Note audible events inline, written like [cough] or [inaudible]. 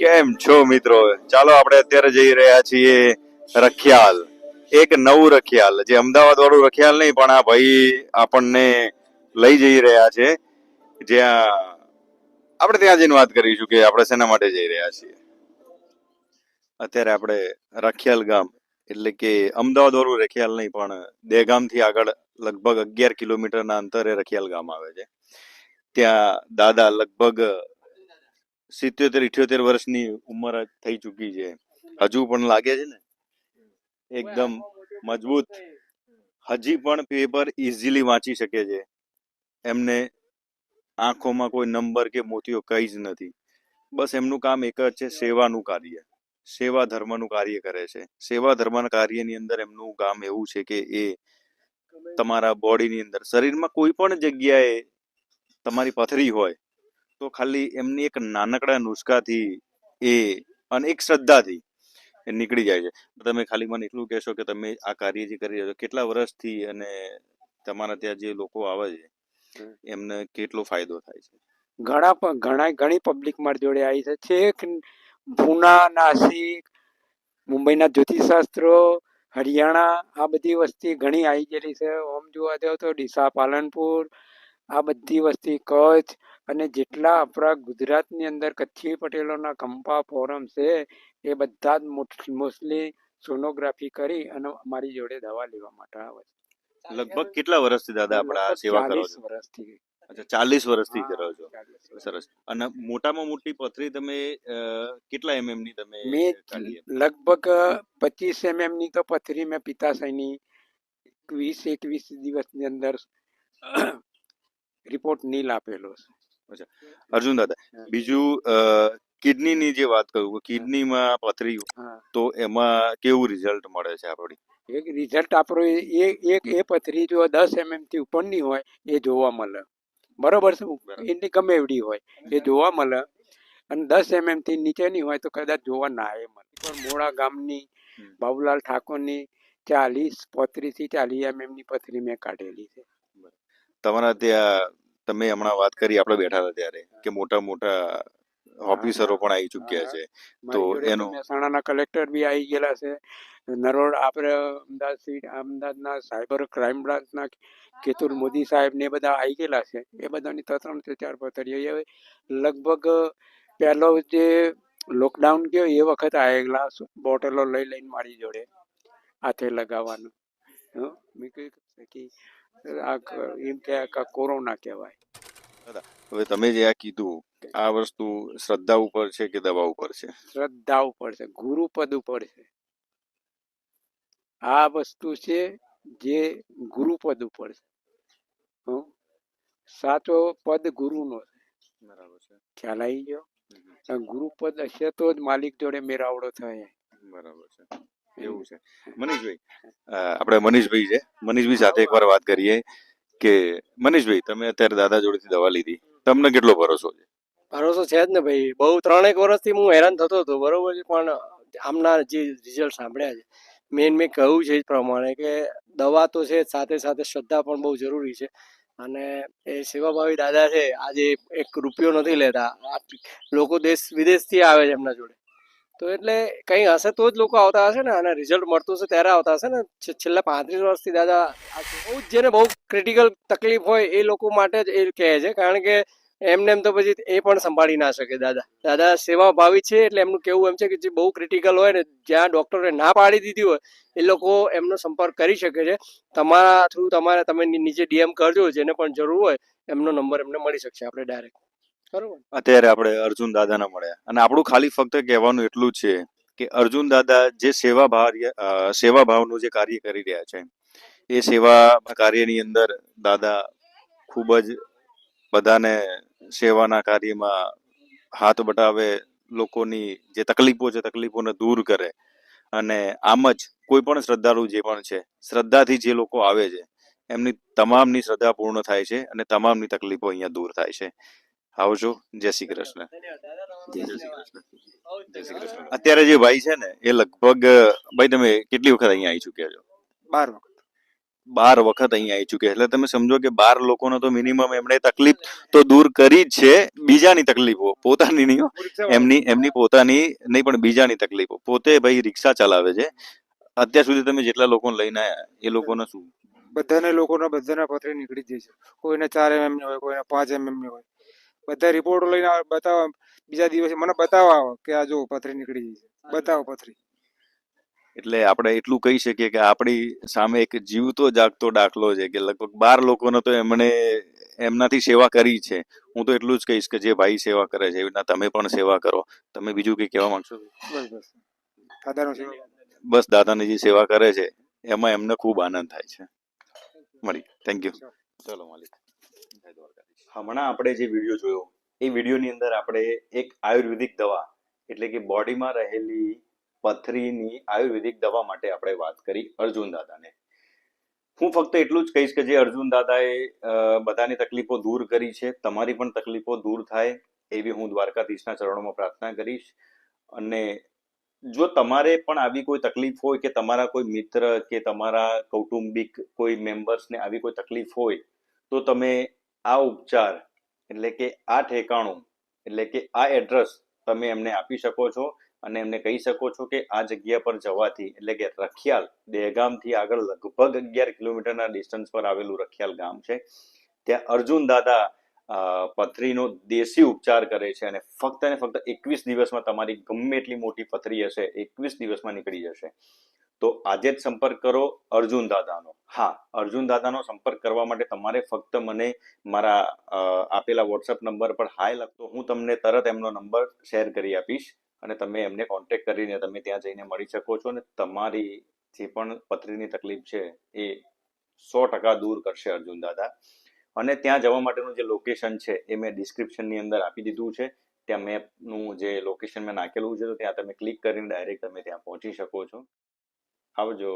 કેમ છો મિત્રો? ચાલો આપણે અત્યારે જઈ રહ્યા છીએ રખિયાલ. એક નવું રખિયાલ, જે અમદાવાદ વાળું રખિયાલ નહીં, પણ આ ભાઈ આપણને લઈ જઈ રહ્યા છે. જ્યાં આપણે ત્યાં જઈને વાત કરીશું કે આપણે શેના માટે જઈ રહ્યા છીએ. અત્યારે આપણે રખિયાલ ગામ, એટલે કે અમદાવાદ વાળું રખિયાલ નહીં, પણ દેગામથી આગળ લગભગ અગિયાર કિલોમીટરના અંતરે રખિયાલ ગામ આવે છે. ત્યાં દાદા લગભગ સિત્યોતેર ઇઠ્યોતેર વર્ષની ઉંમર થઈ ચૂકી છે. હજુ પણ લાગે છે ને? એકદમ મજબૂત. હજી પણ પેપર ઇઝીલી વાંચી શકે છે. એમને આંખોમાં કોઈ નંબર કે મોતીઓ કંઈ જ નથી. બસ એમનું કામ એક જ છે સેવાનું કાર્ય. સેવા ધર્મનું કાર્ય કરે છે. સેવા ધર્મના કાર્યની અંદર એમનું કામ એવું છે કે એ તમારા બોડીની અંદર શરીરમાં કોઈ પણ જગ્યાએ તમારી પથરી હોય તો ખાલી એમની એક નાનકડા નુસ્ખાથી એ અને એક શ્રદ્ધાથી એ નીકળી જાય છે. તમે ખાલી મને એટલું કહેશો કે તમે આ કાર્ય જે કરી રહ્યા છો કેટલા વર્ષથી અને તમારા ત્યાં જે લોકો આવે છે એમને કેટલો ફાયદો થાય છે? ઘણા ઘણા ઘણી પબ્લિક મારી જોડે આવી છે. છેક પૂના નાસિક મુંબઈના જ્યોતિષશાસ્ત્રો હરિયાણા આ બધી વસ્તી ઘણી આવી ગયેલી છે. ઓમ જોવા જાવ તો ડીસા પાલનપુર આ બધી વસ્તી કચ્છ અને જેટલા આપણા ગુજરાતની અંદર કચ્છી પટેલોના કંપા ફોરમ છે એ બધા જ મોસ્ટલી સોનોગ્રાફી કરી અને મારી જોડે દવા લેવા માટે આવે છે. લગભગ કેટલા વર્ષથી દાદા આપણે આ સેવા કરો છો? વર્ષથી. અચ્છા ચાલીસ વર્ષથી કરો છો. સરસ. અને મોટામાં મોટી પથરી તમે કેટલા એમએમની તમે મેં લગભગ પચીસ એમએમની તો પથરી મેં પિત્તાશયની વીસ એકવીસ દિવસની અંદર રિપોર્ટ નીલ આપેલો છે. અર્જુન દાદા બીજું કિડની ની જે વાત કરું કિડનીમાં પથરી તો એમાં કેવું રિઝલ્ટ મળે છે આપણી? એક રિઝલ્ટ આપણો એ એક એ પથરી જો દસ એમએમથી ઉપરની હોય એ જોવા મળે. બરોબર છે. એની ગમે એવડી હોય એ જોવા મળે. અને દસ એમએમથી નીચેની હોય તો કદાચ જોવા ના એ મળે. પણ મોડા ગામની. બાબુલાલ ઠાકોરની ચાલીસ પોત્રીસથી ચાલીસ એમએમની પથરી મેં કાઢેલી છે. તમારા ત્યાં તમે હમણાં વાત કરી આપણે બેઠા હતા ત્યારે કે મોટા મોટા ઓફિસરો પણ આવી ચુક્યા છે. તો એનો- મહેસાણાના કલેક્ટર બી આવી ગયેલા છે. નરોડ આપણે અમદાવાદ સીટ અમદાવાદના સાયબર ક્રાઇમ બ્રાન્ચના કેતુલ મોદી સાહેબ ને બધા આવી ગયેલા છે. એ બધાની ત્રણથી ચાર પથરી હવે લગભગ પહેલો જે લોકડાઉન ગયો એ વખત આવેલા બોટલો લઈ લઈને મારી જોડે હાથે લગાવવાનું. હં? મેં કહ્યું કે આ એમ કે આ કોરોના કહેવાય. હવે તમે જે આ કીધું આ વસ્તુ શ્રદ્ધા ઉપર છે કે દવા ઉપર છે? શ્રદ્ધા ઉપર છે ગુરુપદ ઉપર છે. આ વસ્તુ છે જે ગુરુપદ ઉપર છે? સાચો પદ ગુરુનો છે. બરાબર છે. ખ્યાલ આવી ગયો? ગુરુપદ હશે તો જ માલિક જોડે મેરાવડો થાય. બરાબર છે. એવું છે. મનીષભાઈ [laughs] આપણે મનીષભાઈ છે. મનીષભાઈ સાથે એકવાર વાત કરીએ કે મનીષભાઈ તમે અત્યારે દાદા જોડેથી દવા લીધી. તમને કેટલો ભરોસો છે? ભરોસો છે જ ને ભાઈ. બહુ ત્રણેક વર્ષથી હું હેરાન થતો હતો બરોબર છે પણ આમના જે રિઝલ્ટ સાંભળ્યા છે મેન મેં કહ્યું છે એ પ્રમાણે કે દવા તો છે સાથે સાથે શ્રદ્ધા પણ બહુ જરૂરી છે. અને એ સેવાભાવી દાદા છે આજે એક રૂપિયો નથી લેતા. લોકો દેશ વિદેશથી આવે છે એમના જોડે. તો એટલે કંઈ હશે તો જ લોકો આવતા હશે ને, અને રિઝલ્ટ મળતું હશે ત્યારે આવતા હશે ને. છેલ્લા પાંત્રીસ વર્ષથી દાદા બહુ જેને બહુ ક્રિટિકલ તકલીફ હોય એ લોકો માટે જ એ કહે છે, કારણ કે એમને એમ તો પછી એ પણ સંભાળી ના શકે દાદા. દાદા સેવા ભાવી છે એટલે એમનું કેવું એમ છે કે જે બહુ ક્રિટિકલ હોય ને, જ્યાં ડોક્ટરે ના પાડી દીધી હોય, એ લોકો એમનો સંપર્ક કરી શકે છે. તમારા થ્રુ તમારે, તમે નીચે ડીએમ કરજો, જેને પણ જરૂર હોય, એમનો નંબર એમને મળી શકશે, આપણે ડાયરેક્ટ અત્યારે આપણે અર્જુન દાદાના મળ્યા. અને આપણું ખાલી ફક્ત કહેવાનું એટલું છે કે અર્જુન દાદા જે સેવા ભાવ સેવા ભાવનું જે કાર્ય કરી રહ્યા છે, એ સેવા કાર્યની અંદર દાદા ખૂબ જ બધાને સેવાના કાર્યમાં હાથ બટાવે, લોકોની જે તકલીફો છે, તકલીફોને દૂર કરે. અને આમ જ કોઈ પણ શ્રદ્ધાળુ જે પણ છે, શ્રદ્ધાથી જે લોકો આવે છે, એમની તમામની શ્રદ્ધા પૂર્ણ થાય છે અને તમામની તકલીફો અહીંયા દૂર થાય છે. આવજો જય શ્રી કૃષ્ણ. જય શ્રી અત્યારે જે ભાઈ છે ને એ લગભગ ભાઈ તમે કેટલી વખત અહીંયા આવી ચુક્યા છો? બાર વખત. બાર વખત અહીંયા આવી ચૂક્યા એટલે તમે સમજો કે બાર લોકોનો તો મિનિમમ એમણે તકલીફ તો દૂર કરી જ છે. બીજાની તકલીફો પોતાની નહીં એમની એમની પોતાની નહીં પણ બીજાની તકલીફો. પોતે ભાઈ રિક્ષા ચલાવે છે. અત્યાર સુધી તમે જેટલા લોકોને લઈને આવ્યા એ લોકોને શું? બધાને લોકોના બધાના પથરી નીકળી જાય છે. કોઈને ચાર એમએમની હોય કોઈને પાંચ એમએમની હોય. બધા રિપોર્ટો લઈને આવે, બતાવવા બીજા દિવસે મને બતાવવા આવે કે આ જો પથરી નીકળી ગઈ છે. બતાવો પથરી. એટલે આપણે એટલું કહી શકીએ કે આપણી સામે એક જીવતો જાગતો દાખલો છે કે લગભગ બાર લોકોનો તો એમણે એમનાથી સેવા કરી છે. હું તો એટલું જ કહીશ કે જે ભાઈ સેવા કરે છે એવી રીતના તમે પણ સેવા કરો. તમે બીજું કંઈ કહેવા માંગશો? બસ બસ. દાદાનો જે સેવા કરે છે એમાં એમને ખૂબ આનંદ થાય છે. મળી. થેન્ક યુ ચલો. મળી દ્વારકાધીશ. હમણાં આપણે જે વીડિયો જોયો, એ વિડીયોની અંદર આપણે એક આયુર્વેદિક દવા, એટલે કે બોડીમાં રહેલી પથરીની આયુર્વેદિક દવા માટે આપણે વાત કરી અર્જુન દાદાને. હું ફક્ત એટલું જ કહીશ કે જે અર્જુન દાદાએ બધાની તકલીફો દૂર કરી છે, તમારી પણ તકલીફો દૂર થાય એવી હું દ્વારકાધીશના ચરણોમાં પ્રાર્થના કરીશ. અને જો તમારે પણ આવી કોઈ તકલીફ હોય કે તમારા કોઈ મિત્ર કે તમારા કૌટુંબિક કોઈ મેમ્બર્સને આવી કોઈ તકલીફ હોય, તો તમે આ ઉપચાર એટલે કે આ ઠેકાણું એટલે કે આ એડ્રેસ તમે એમને આપી શકો છો અને એમને કહી શકો છો કે આ જગ્યા પર જવાથી એટલે કે રખિયાલ દહેગામથી આગળ લગભગ અગિયાર કિલોમીટરના ડિસ્ટન્સ પર આવેલું રખિયાલ ગામ છે. ત્યાં અર્જુન દાદા પથરીનો દેશી ઉપચાર કરે છે અને ફક્ત ને ફક્ત એકવીસ દિવસમાં તમારી ગમે એટલી મોટી પથરી હશે, એકવીસ દિવસમાં નીકળી જશે. તો આજે જ સંપર્ક કરો અર્જુન દાદાનો. હા, અર્જુન દાદાનો સંપર્ક કરવા માટે તમારે ફક્ત મને મારા આપેલા વોટ્સઅપ નંબર પર હાય લખતો હું તમને તરત એમનો નંબર શેર કરી આપીશ અને તમે એમને કોન્ટેક્ટ કરીને તમે ત્યાં જઈને મળી શકો છો અને તમારી જે પણ પથરીની તકલીફ છે એ સો ટકા દૂર કરશે અર્જુન દાદા. અને ત્યાં જવા માટેનું જે લોકેશન છે એ મેં ડિસ્ક્રિપ્શનની અંદર આપી દીધું છે. ત્યાં મેપનું જે લોકેશન મેં નાખેલું છે તો ત્યાં તમે ક્લિક કરીને ડાયરેક્ટ તમે ત્યાં પહોંચી શકો છો. આવજો.